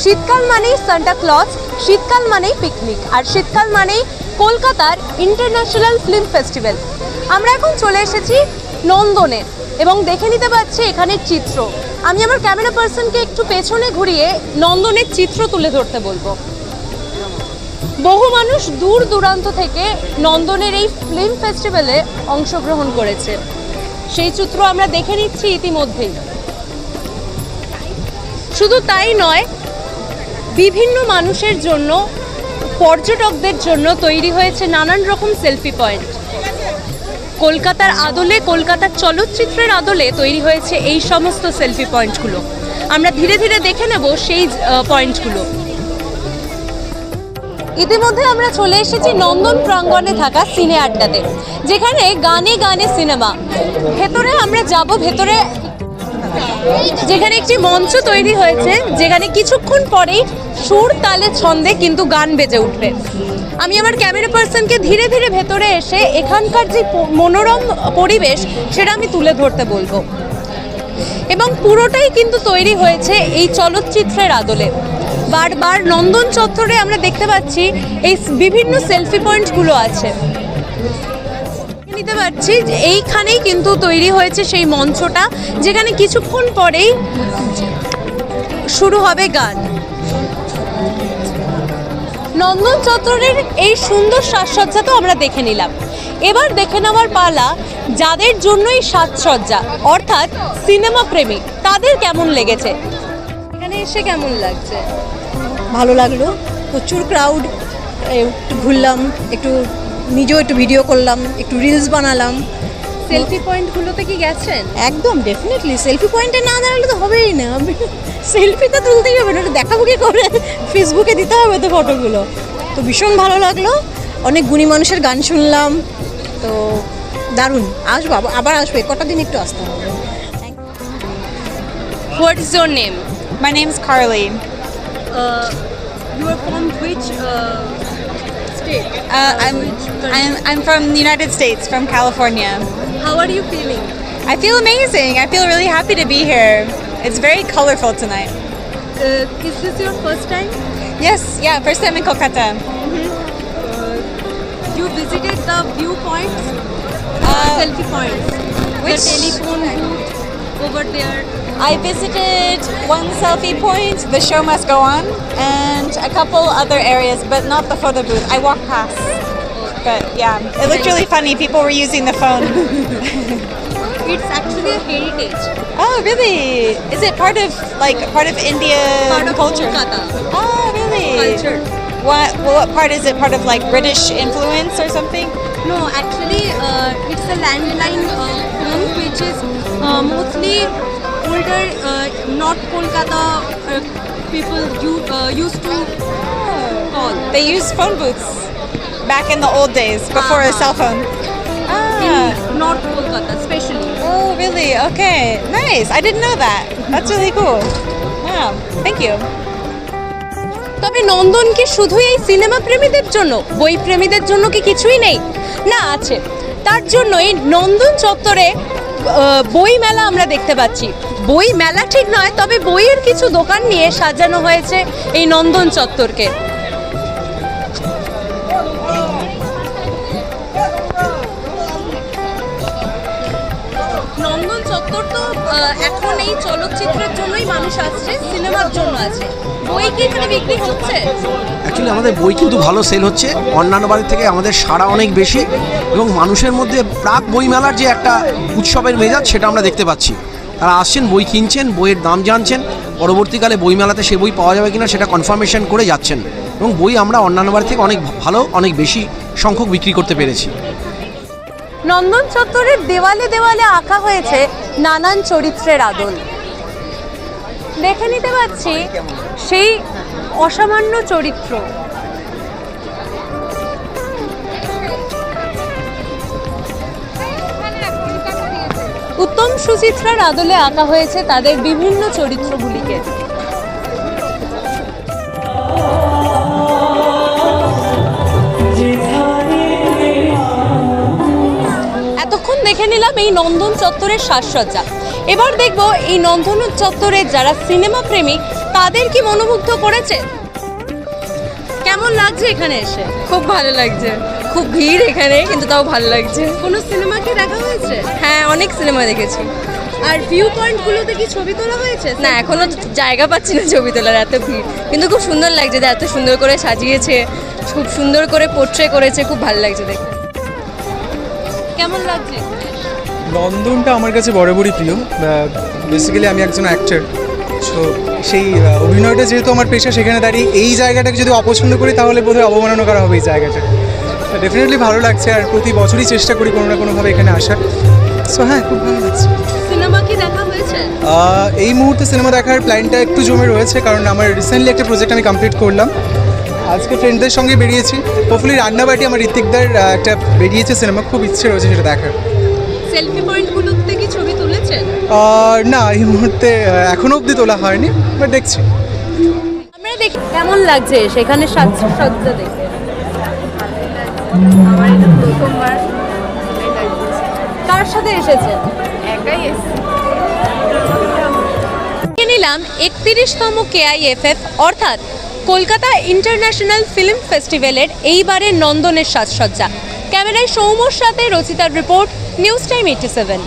শীতকাল মানেই Santa Claus শীতকাল মানেই পিকনিক আর শীতকাল মানেই কলকাতার ইন্টারন্যাশনাল ফিল্ম ফেস্টিভ্যাল আমরা এখন চলে এসেছি নন্দনে, এবং দেখে নিতে পাচ্ছি এখানের চিত্র। আমি আমার ক্যামেরা পার্সনকে একটু পেছনে ঘুরিয়ে নন্দনের চিত্র তুলে ধরতে বলব। বহু মানুষ দূর দূরান্ত থেকে নন্দনের এই ফিল্ম ফেস্টিভ্যালে অংশগ্রহণ করেছে। সেই চিত্র আমরা দেখে নিচ্ছি ইতিমধ্যেই। শুধু তাই নয় বিভিন্ন মানুষের জন্য, পর্যটকদের জন্য তৈরি হয়েছে নানান রকম সেলফি পয়েন্ট কলকাতার আদলে, কলকাতার চলচ্চিত্রের আদলে তৈরি হয়েছে এই সমস্ত সেলফি পয়েন্টগুলো আমরা ধীরে ধীরে দেখে নেব সেই পয়েন্টগুলো ইতিমধ্যে আমরা চলে এসেছি নন্দন প্রাঙ্গণে থাকা সিনে আড্ডাতে, যেখানে গানে গানে সিনেমা। ভেতরে আমরা যাব, ভেতরে যেখানে একটি মঞ্চ তৈরি হয়েছে, যেখানে কিছুক্ষণ পরেই সুর, তালে, ছন্দে কিন্তু গান বেজে উঠবে। আমি আমার ক্যামেরা পার্সনকে ধীরে ধীরে ভেতরে এসে এখানকার যে মনোরম পরিবেশ, সেটা আমি তুলে ধরতে বলব। এবং পুরোটাই কিন্তু তৈরি হয়েছে এই চলচ্চিত্রের আদলে। বারবার নন্দন চত্বরে আমরা দেখতে পাচ্ছি এই বিভিন্ন সেলফি পয়েন্টগুলো আছে। নিতে পাচ্ছি যে এইখানেই কিন্তু তৈরি হয়েছে সেই মঞ্চটা, যেখানে কিছুক্ষণ পরেই শুরু হবে গান। নন্দন চত্বরের এই সুন্দর সাজসজ্জা তো আমরা দেখে নিলাম। এবার দেখে নেওয়ার পালা যাদের জন্যই সাজসজ্জা, অর্থাৎ সিনেমা প্রেমিক তাদের কেমন লেগেছে? এখানে এসে কেমন লাগছে? ভালো লাগল, প্রচুর ক্রাউড ঘুরলাম, একটু নিজেও একটু ভিডিও করলাম একটু রিলস বানালাম। সেলফি পয়েন্টগুলোতে কি গেছেন? একদম ডেফিনেটলি সেলফি পয়েন্টে না দাঁড়ালে তো হবেই না। সেলফি তো তুলতেই হবে না ওটা দেখাবো কি করে? ফেসবুকে দিতে হবে তো ফটোগুলো তো ভীষণ ভালো লাগল। অনেক গুণী মানুষের গান শুনলাম। তো দারুণ। আসব আবার- আবার আসব। কটা দিন একটু আসতে হবে। What is your name My name's Carly. You are from which state? Uh, I'm, I'm, I'm from the United States, from California. How are you feeling? I feel amazing. I feel really happy to be here. It's very colorful tonight. Uh, is this your first time? Yes, yeah, first time in Kolkata. Mm-hmm. Uh, you visited the viewpoints, uh, selfie points, which, the telephone booth over there. I visited one selfie point, the show must go on, and a couple other areas, but not the photo booth. I walked past. But yeah, it looked really funny. People were using the phone. It's actually a heritage. oh, really? Is it part of like part of Indian Part of culture? Kolkata Oh, really? culture. What what part is it? Part of like British influence or something? No, actually, uh, it's a landline uh, phone which is uh, mostly older, uh, not Kolkata uh, people you, uh, used to call. They used phone booths back in the old days before Uh-huh. a cell phone. Ah. In North Kolkata, especially. Oh, really? Okay. Nice. I didn't know that. That's really cool. Wow. Thank you. তবে নন্দন কি শুধু এই cinema প্রেমীদের জন্য বই প্রেমীদের জন্য কি কিছুই নেই না আছে তার জন্যই নন্দন চত্বরে বই মেলা আমরা দেখতে পাচ্ছি। বই মেলা ঠিক নয়, তবে বইয়ের কিছু দোকান নিয়ে সাজানো হয়েছে এই নন্দন চত্বরকে। এখন এই চলচ্চিত্রের জন্যই মানুষ আসছে, সিনেমার জন্য আছে বই কি এখানে বিক্রি হচ্ছে? অ্যাকচুয়ালি আমাদের বই কিন্তু ভালো সেল হচ্ছে। অন্যান্য বাড়ির থেকে আমাদের সাড়া অনেক বেশি এবং মানুষের মধ্যে প্রাক বইমেলার যে একটা উৎসবের মেজাজ, সেটা আমরা দেখতে পাচ্ছি। তারা আসছেন, বই কিনছেন, বইয়ের দাম জানছেন। পরবর্তীকালে বইমেলাতে সে বই পাওয়া যাবে কিনা সেটা কনফার্মেশন করে যাচ্ছেন। এবং বই আমরা অন্যান্য বাড়ি থেকে অনেক ভালো, অনেক বেশি সংখ্যক বিক্রি করতে পেরেছি। নন্দন চত্বরের দেওয়ালে দেওয়ালে আঁকা হয়েছে নানান চরিত্রের আদল। দেখে নিতে পারছি সেই অসামান্য চরিত্র। উত্তম সুচিত্রার আদলে আঁকা হয়েছে তাদের বিভিন্ন চরিত্রগুলিকে। দেখে নিলাম এই নন্দন চত্বরের সাজসজ্জা। এবার দেখব এই নন্দন চত্বরের যারা সিনেমা প্রেমী তাদের কি মনোমুগ্ধ করেছে? কেমন লাগছে এখানে এসে? খুব ভালো লাগছে। খুব ভিড় এখানে কিন্তু তাও ভালো লাগছে। কোনো সিনেমা কি দেখা হয়েছে? হ্যাঁ অনেক সিনেমা দেখেছি। আর ভিউ পয়েন্টগুলোতে কি ছবি তোলা হয়েছে? না এখনও জায়গা পাচ্ছি না ছবি তোলার এত ভিড়। কিন্তু খুব সুন্দর লাগছে যে এত সুন্দর করে সাজিয়েছে খুব সুন্দর করে পোট্রে করেছে খুব ভালো লাগছে দেখতে। কেমন লাগছে? নন্দনটা আমার কাছে বরাবরই প্রিয়। বেসিক্যালি আমি একজন অ্যাক্টর সো সেই অভিনয়টা যেহেতু আমার পেশা সেখানে দাঁড়িয়ে এই জায়গাটাকে যদি অপছন্দ করি তাহলে বোধহয় অবমাননা করা হবে এই জায়গাটা। ডেফিনেটলি ভালো লাগছে আর প্রতি বছরই চেষ্টা করি কোনো না কোনোভাবে এখানে আসার। সো হ্যাঁ খুব ভালো লাগছে। সিনেমা কি দেখা হয়েছে? এই মুহূর্তে সিনেমা দেখার প্ল্যানটা একটু জমে রয়েছে কারণ আমার রিসেন্টলি একটা প্রজেক্ট আমি কমপ্লিট করলাম। আজকে ফ্রেন্ডদের সঙ্গে বেরিয়েছি। হোপফুলি রান্নাবাটি আমার ঋত্বিকদার একটা বেরিয়েছে সিনেমা খুব ইচ্ছে রয়েছে সেটা দেখার। সেলফি পয়েন্টগুলোতে কি ছবি তুলেছেন? আর না এই মুহূর্তে আহ, এখনও অবধি তোলা হয়নি বাট দেখছি। আমরা দেখি কেমন লাগছে সেখানে সাজসজ্জা দেখে? আমার এটা প্রথমবার কার সাথে এসেছেন? একাই এসেছি। দেখে নিলাম একত্রিশতম কেআইএফএফ অর্থাৎ কলকাতা ইন্টারন্যাশনাল ফিল্ম ফেস্টিভ্যালের এইবারে নন্দনের সাজসজ্জা। ক্যামেরায় সৌম্যর সাথে রচিতার report, news time eighty seven.